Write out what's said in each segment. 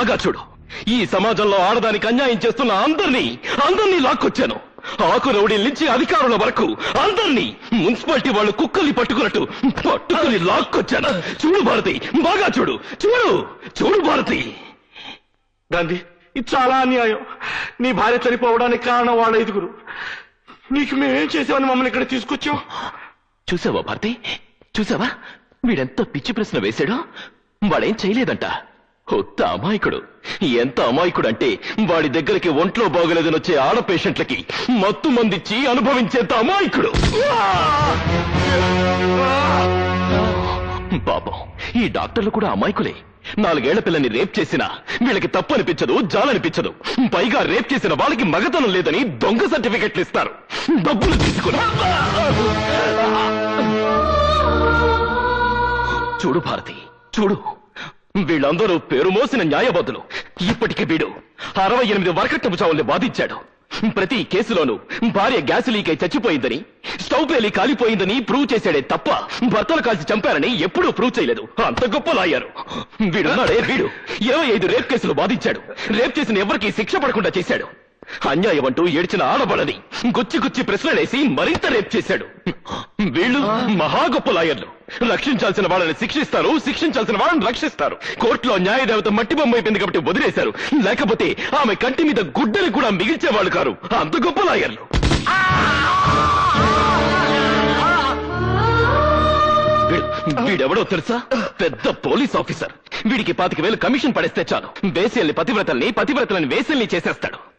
బాగా చూడు. ఈ సమాజంలో ఆడదానికి అన్యాయం చేస్తున్న అందరినీ అందరినీ లాక్కొచ్చాను. ఆకు రౌడీల నుంచి అధికారుల వరకు అందరినీ మున్సిపాలిటీ వాళ్ళు కుక్కల్ని పట్టుకున్నట్టు పట్టుకుని లాక్కొచ్చాను. చూడు భారతి బాగా చూడు. చూడు చూడు భారతి. గాంధీ ఇది చాలా అన్యాయం. నీ భార్య చనిపోవడానికి కారణం వాళ్ళ ఐదుగురు. నీకు మేమేం చేసామని మమ్మల్ని ఇక్కడ తీసుకొచ్చాం? చూసావా భారతి? చూసావా? వీడెంత పిచ్చి ప్రశ్న వేశాడో? వాడేం చేయలేదంట. కొత్త అమాయకుడు. ఎంత అమాయకుడు అంటే వాడి దగ్గరికి ఒంట్లో బాగలేదని వచ్చే ఆడ పేషెంట్లకి మత్తు మందిచ్చి అనుభవించేంత అమాయకుడు. పాపం ఈ డాక్టర్లు కూడా అమాయకులే. నాలుగేళ్ళ పిల్లని రేప్ చేసినా వీళ్ళకి తప్పు అనిపించదు జాలనిపించదు. పైగా రేప్ చేసిన వాళ్ళకి మగతనం లేదని దొంగ సర్టిఫికెట్లు ఇస్తారు. డబ్బులు తీసుకున్నా చూడు భారతి చూడు. వీళ్ళందరూ పేరు మోసిన న్యాయవాదులు. ఇప్పటికే వీడు అరవై ఎనిమిది వరకట్టపు చావుల్ని బాధించాడు ప్రతి కేసులోనూ భార్య గ్యాస్ లీక్ అయి చచ్చిపోయిందని స్టవ్ పేలి కాలిపోయిందని ప్రూవ్ చేశాడే తప్ప భర్తలు కాల్చి చంపారని ఎప్పుడూ ప్రూవ్ చేయలేదు. అంత గొప్ప లాయారు. వీడున్నాడే వీడు. ఇరవై ఐదు రేప్ కేసులు బాధించాడు రేప్ చేసిన ఎవరికి శిక్ష పడకుండా చేశాడు. అన్యాయం అంటూ ఏడ్చిన ఆడబడని గుచ్చి గుచ్చి ప్రశ్నలేసి మరింత రేప్ చేశాడు. వీళ్ళు మహా గొప్ప లాయర్లు. రక్షించాల్సిన వాళ్ళని శిక్షిస్తారు శిక్షించాల్సిన వాళ్ళని రక్షిస్తారు. కోర్టులో న్యాయదేవత మట్టి బొమ్మ అయిపోయింది కాబట్టి వదిలేశారు. లేకపోతే ఆమె కంటి మీద గుడ్డలు కూడా మిగిల్చే వాళ్ళు కారు. అంత గొప్ప లాయర్లు. వీడు- వీడెవడో తెలుసా? పెద్ద పోలీస్ ఆఫీసర్. వీడికి పాతిక వేలు కమిషన్ పడేస్తే చాలు. వేసేల్ని పతివ్రతల్ని పతివ్రతలని వేసేల్ని చేసేస్తాడు.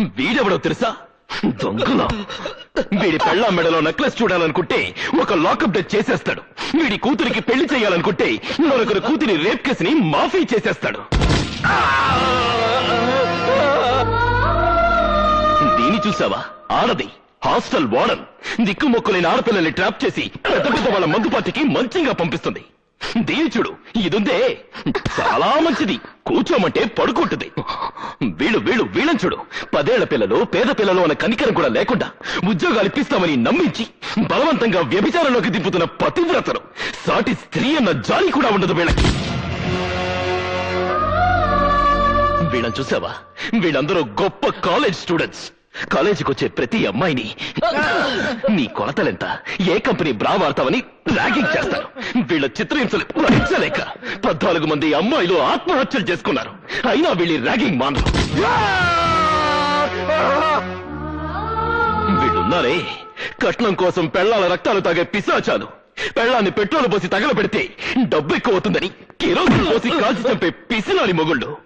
వీడెవడో తెలుసా? దొంగలా. వీడి పెళ్ళాం మెడలో నెక్లెస్ చూడాలనుకుంటే ఒక లాకప్ డెత్ చేసేస్తాడు. వీడి కూతురికి పెళ్ళి చేయాలనుకుంటే మరొకరి కూతురి రేప్ కేసుని మాఫీ చేసేస్తాడు. దీని చూసావా? ఆడది హాస్టల్ వార్డన్ దిక్కుమొక్కులైన ఆడపిల్లల్ని ట్రాప్ చేసి పెద్ద పెద్ద వాళ్ళ మందు మంచిగా పంపిస్తుంది. దీని చూడు ఇదుందే. చాలా మంచిది. కూర్చోమంటే పడుకుంటుంది. వీళ్ళు వీళ్ళు వీళ్ళని చూడు. పదేళ్ళ పిల్లలు పేద పిల్లలు అన్న కనికరం కూడా లేకుండా ఉద్యోగాలు ఇప్పిస్తామని నమ్మించి బలవంతంగా వ్యభిచారంలోకి దింపుతున్న పతివ్రతలు సాటి స్త్రీ అన్న జాలి కూడా ఉండదు వీళ్ళకి. వీళ్ళని చూసావా? వీళ్ళందరూ గొప్ప కాలేజ్ స్టూడెంట్స్. కాలేజీకి వచ్చే ప్రతి అమ్మాయిని. నీ కొలతలెంత? ఏ కంపెనీ బ్రా వాడతావని ర్యాగింగ్ చేస్తారు. వీళ్ళ చిత్రహింసలు భరించలేక పద్నాలుగు మంది అమ్మాయిలు ఆత్మహత్యలు చేసుకున్నారు. అయినా వీళ్ళ ర్యాగింగ్ మానరు. వీళ్ళున్నారే కట్నం కోసం పెళ్ళాల రక్తాలు తాగే పిశాచాలు. పెళ్ళాన్ని పెట్రోల్ పోసి తగలబెడితే డబ్బు ఎక్కువ అవుతుందని కిరోసిన్ పోసి కాల్చి చంపే పిసినాలి మొగుళ్ళు.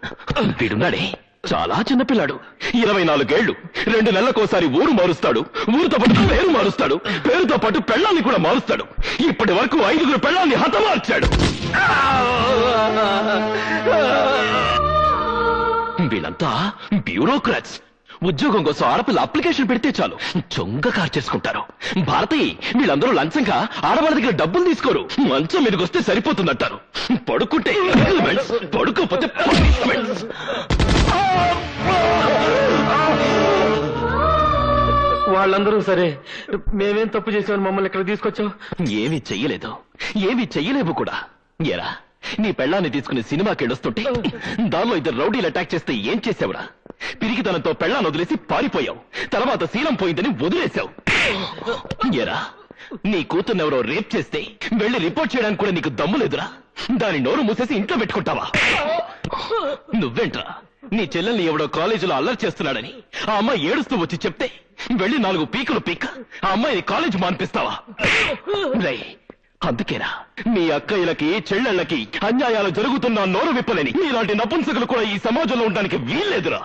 వీడున్నాడే చాలా చిన్నపిల్లాడు ఇరవై నాలుగేళ్ళు రెండు నెలలకోసారి ఊరు మారుస్తాడు. ఊరితో పాటు పేరు మారుస్తాడు. పేరుతో పాటు పెళ్ళాన్ని కూడా మారుస్తాడు. ఇప్పటి వరకు ఐదుగురు పెళ్ళాన్ని హతమార్చాడు. వీళ్ళంతా బ్యూరోక్రాట్స్. ఉద్యోగం కోసం ఆడపిల్ల అప్లికేషన్ పెడితే చాలు. చొంగ కార్ చేసుకుంటారు. భారతి వీళ్ళందరూ లంచంగా ఆడవాళ్ళ దగ్గర డబ్బులు తీసుకోరు. మంచం మీదకి వస్తే సరిపోతుందంటారు. పడుకుంటే పడుకోపోతే పడుకోకపోతే. వాళ్ళందరూ సరే మేమేం తప్పు చేసామని మమ్మల్ని ఇక్కడ తీసుకొచ్చావు ఏమీ చెయ్యలేదు. ఏమీ చెయ్యలేవు కూడా. ఎరా నీ పెళ్ళాన్ని తీసుకుని సినిమాకి వెళ్ళొస్తుంటే దానిలో ఇద్దరు రౌడీలు అటాక్ చేస్తే ఏం చేసావురా పిరికితనంతో పెళ్ళాన్ని వదిలేసి పారిపోయావు. తర్వాత శీలం పోయిందని వదిలేశావు. ఎరా నీ కూతుర్ని ఎవరో రేప్ చేస్తే వెళ్ళి రిపోర్ట్ చేయడానికి కూడా నీకు దమ్ము లేదురా. దాని నోరు మూసేసి ఇంట్లో పెట్టుకుంటావా? నువ్వేంట్రా? నీ చెల్లెల్ని ఎవడో కాలేజీలో అల్లరి చేస్తున్నాడని ఆ అమ్మాయి ఏడుస్తూ వచ్చి చెప్తే వెళ్ళి నాలుగు పీకులు పీక ఆ అమ్మాయిని కాలేజ్ మాన్పిస్తావా? రై అందుకేనా? మీ అక్కయ్యలకి చెల్లెళ్ళకి అన్యాయాలు జరుగుతున్నా నోరు విప్పలేని మీలాంటి నపుంసకులు కూడా ఈ సమాజంలో ఉండడానికి వీల్లేదురా.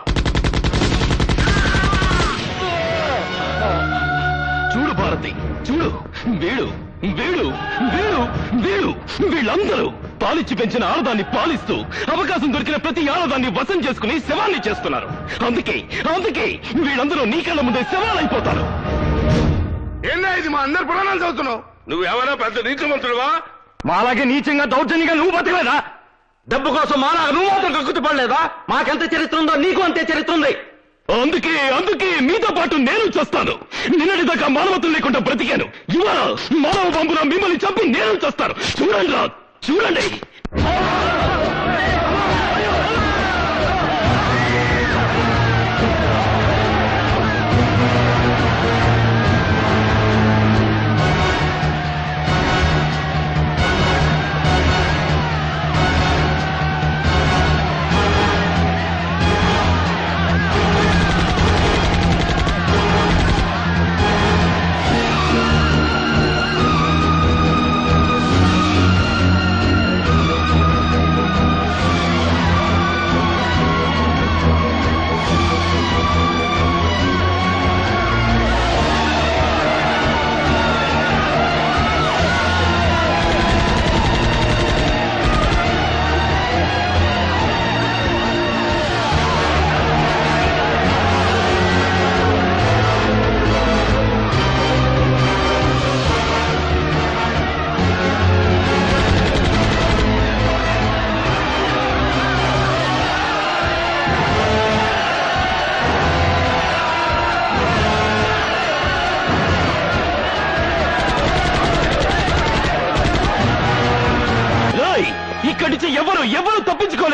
చూడు భారతి చూడు వీడు వీడు వీడు వీడు వీళ్ళందరూ పాలిచ్చి పెంచిన ఆడదాన్ని పాలిస్తూ అవకాశం దొరికిన ప్రతి ఆడదాన్ని వశం చేసుకుని శవాన్ని చేస్తున్నారు. అందుకే అందుకే వీళ్ళందరూ నీ కళ్ళ ముందే శవాలైపోతారు. ఏందా ఇది? మా అందరి పురాణాలు చదువుతున్నావు. నువ్వెవరో పెద్ద నీతిమంతుడువా? మాలాగే నీచంగా దౌర్జన్యంగా నువ్వు బతకలేదా? డబ్బు కోసం మాలాగా నువ్వు మాత్రం కక్కుతు పడలేదా మాకెంత చరిత్ర ఉందో నీకు అంతే చరిత్ర ఉంది. అందుకే అందుకే మీతో పాటు నేను చేస్తాను. నిన్నటిదాకా మానవతలు లేకుండా బ్రతికాను. ఇవాళ మానవ పంపున మిమ్మల్ని చంపి నేను చేస్తాను. చూడండి రా చూడండి.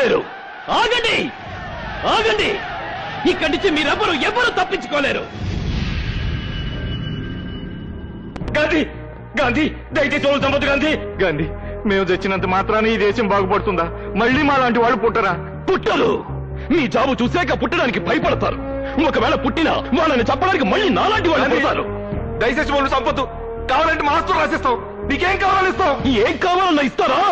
తప్పించుకోలేరు. ఆగండి! ఆగండి! ఇక్కడి నుంచి మీరెవరు ఎవరు తప్పించుకోలేరు. గాంధీ! గాంధీ! దయచేసి వాళ్ళు చంపదు గాంధీ! గాంధీ మేము తెచ్చినంత మాత్రాన ఈ దేశం బాగుపడుతుందా? మళ్ళీ మా లాంటి వాళ్ళు పుట్టరా? పుట్టరు. మీ జాబు చూశాక పుట్టడానికి భయపడతారు. ఒకవేళ పుట్టినా వాళ్ళని చెప్పడానికి మళ్ళీ నాలాంటి వాళ్ళు పుడతారు. దయచేసి వాళ్ళు చంపొద్దు కావాలంటే మాస్టర్ రాసిస్తాం. నీకేం కావాలని ఇస్తాం. ఏం కావాలన్నా ఇస్తారా?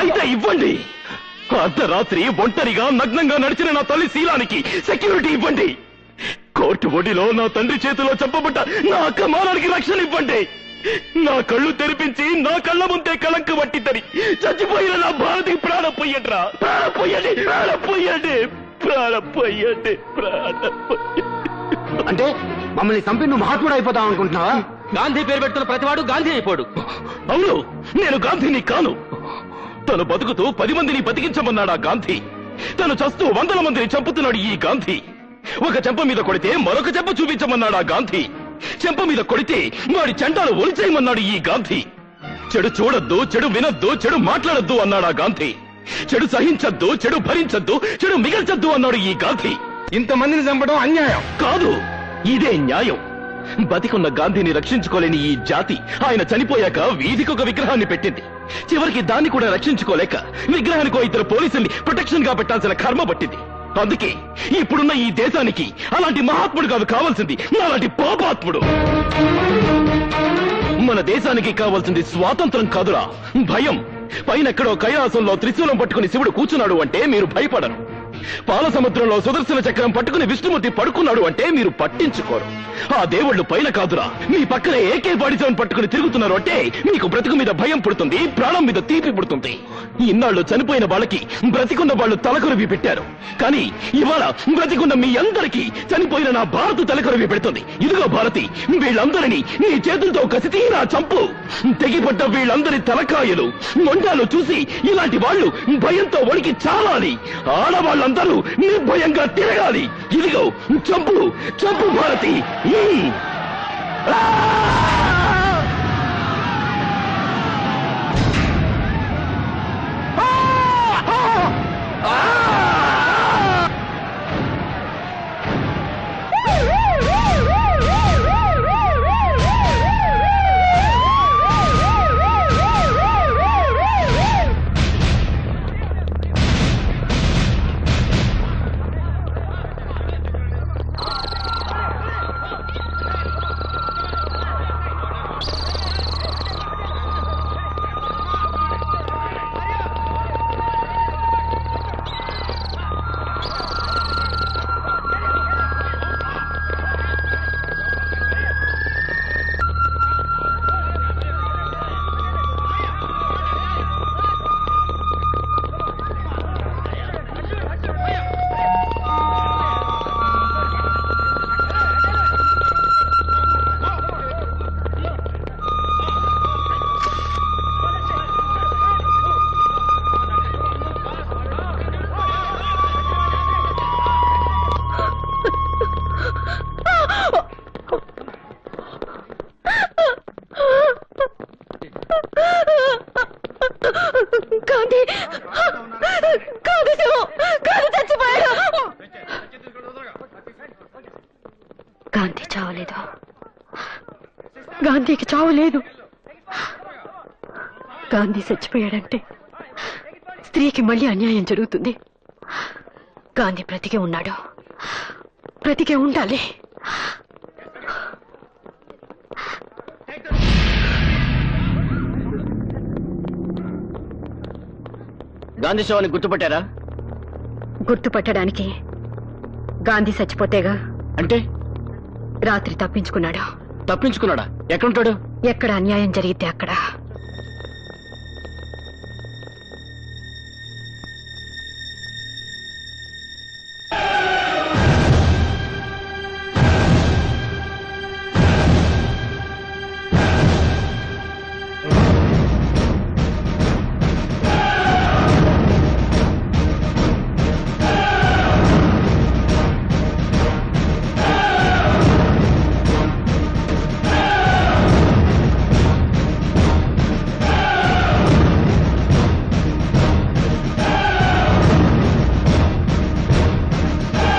అయితే ఇవ్వండి. అర్ధరాత్రి ఒంటరిగా నగ్నంగా నడిచిన నా తల్లి శీలానికి సెక్యూరిటీ ఇవ్వండి. కోర్టు ఒడిలో నా తండ్రి చేతిలో చెప్పబడ్డ నా అక్కమానానికి రక్షణ ఇవ్వండి. నా కళ్ళు తెరిపించి నా కళ్ళ ముందే కళంక పట్టిద్దని చచ్చిపోయిన నా భారతికి ప్రాణ పోయండిరా. ప్రాణ పోయండి ప్రాణ పోయండి ప్రాణ పోయండి ప్రాణ అంటే మమ్మల్ని చంపి నువ్వు మహాత్ముడు అయిపోతావు అనుకుంటున్నావా? గాంధీ పేరు పెడుతున్న ప్రతివాడు గాంధీ అయిపోడు. అవును నేను గాంధీని కాను. తను బతుకుతూ పది మందిని బతికించమన్నాడా గాంధీ. తను చస్తూ వందల మందిని చంపుతున్నాడు ఈ గాంధీ. ఒక చెంప మీద కొడితే మరొక చెంప చూపించమన్నాడా గాంధీ. చెంప మీద కొడితే వాడి చెండాలు ఒలిచేయమన్నాడు ఈ గాంధీ. చెడు చూడొద్దు చెడు వినొద్దు చెడు మాట్లాడొద్దు అన్నాడా గాంధీ. చెడు సహించొద్దు చెడు భరించొద్దు చెడు మిగల్చొద్దు అన్నాడు ఈ గాంధీ. ఇంతమందిని చంపడం అన్యాయం. కాదు ఇదే న్యాయం. బతికున్న గాంధీని రక్షించుకోలేని ఈ జాతి ఆయన చనిపోయాక వీధికి ఒక విగ్రహాన్ని పెట్టింది. చివరికి దాన్ని కూడా రక్షించుకోలేక విగ్రహానికి ఇద్దరు పోలీసుల్ని ప్రొటెక్షన్గా పెట్టాల్సిన కర్మ పట్టింది. అందుకే ఇప్పుడున్న ఈ దేశానికి అలాంటి మహాత్ముడు కాదు కావాల్సింది అలాంటి పాపాత్ముడు. మన దేశానికి కావాల్సింది స్వాతంత్రం కాదురా. భయం. పైనెక్కడో కైలాసంలో త్రిశూలం పట్టుకుని శివుడు కూర్చున్నాడు అంటే మీరు భయపడరు. పాల సముద్రంలో సుదర్శన చక్రం పట్టుకుని విష్ణుమూర్తి పడుకున్నాడు అంటే మీరు పట్టించుకోరు. ఆ దేవుళ్ళు పైన కాదురా. మీ పక్కనే ఏకే బాడీసోన్ పట్టుకుని తిరుగుతున్నారు అంటే మీకు బ్రతుకు మీద భయం పుడుతుంది ప్రాణం మీద తీపి పుడుతుంది. ఇన్నాళ్ళు చనిపోయిన వాళ్ళకి బ్రతికున్న వాళ్ళు తలకొరివి పెట్టారు. కానీ ఇవాళ బ్రతికున్న మీ అందరికీ చనిపోయిన నా భారత తలకొరివి పెడుతుంది. ఇదిగో భారతి వీళ్ళందరినీ నీ చేతులతో కసితి నా చంపు. తెగిపడ్డ వీళ్ళందరి తలకాయలు మొండాలు చూసి ఇలాంటి వాళ్ళు భయంతో వణికి చాలాలి. ఆడవాళ్ళందరూ నిర్భయంగా తిరగాలి. ఇదిగో చంపు చంపు భారతి. గాంధీకి చావు లేదు. గాంధీ చచ్చిపోయాడంటే స్త్రీకి మళ్ళీ అన్యాయం జరుగుతుంది. గాంధీ బ్రతికే ఉన్నాడు. బ్రతికే ఉండాలి. గాంధీ శవాన్ని గుర్తుపట్టారా? గుర్తుపట్టడానికి గాంధీ చచ్చిపోతేగా అంటే? రాత్రి తప్పించుకున్నాడు. తప్పించుకున్నాడా? ఎక్కడుంటాడు? ఎక్కడ అన్యాయం జరిగితే అక్కడ.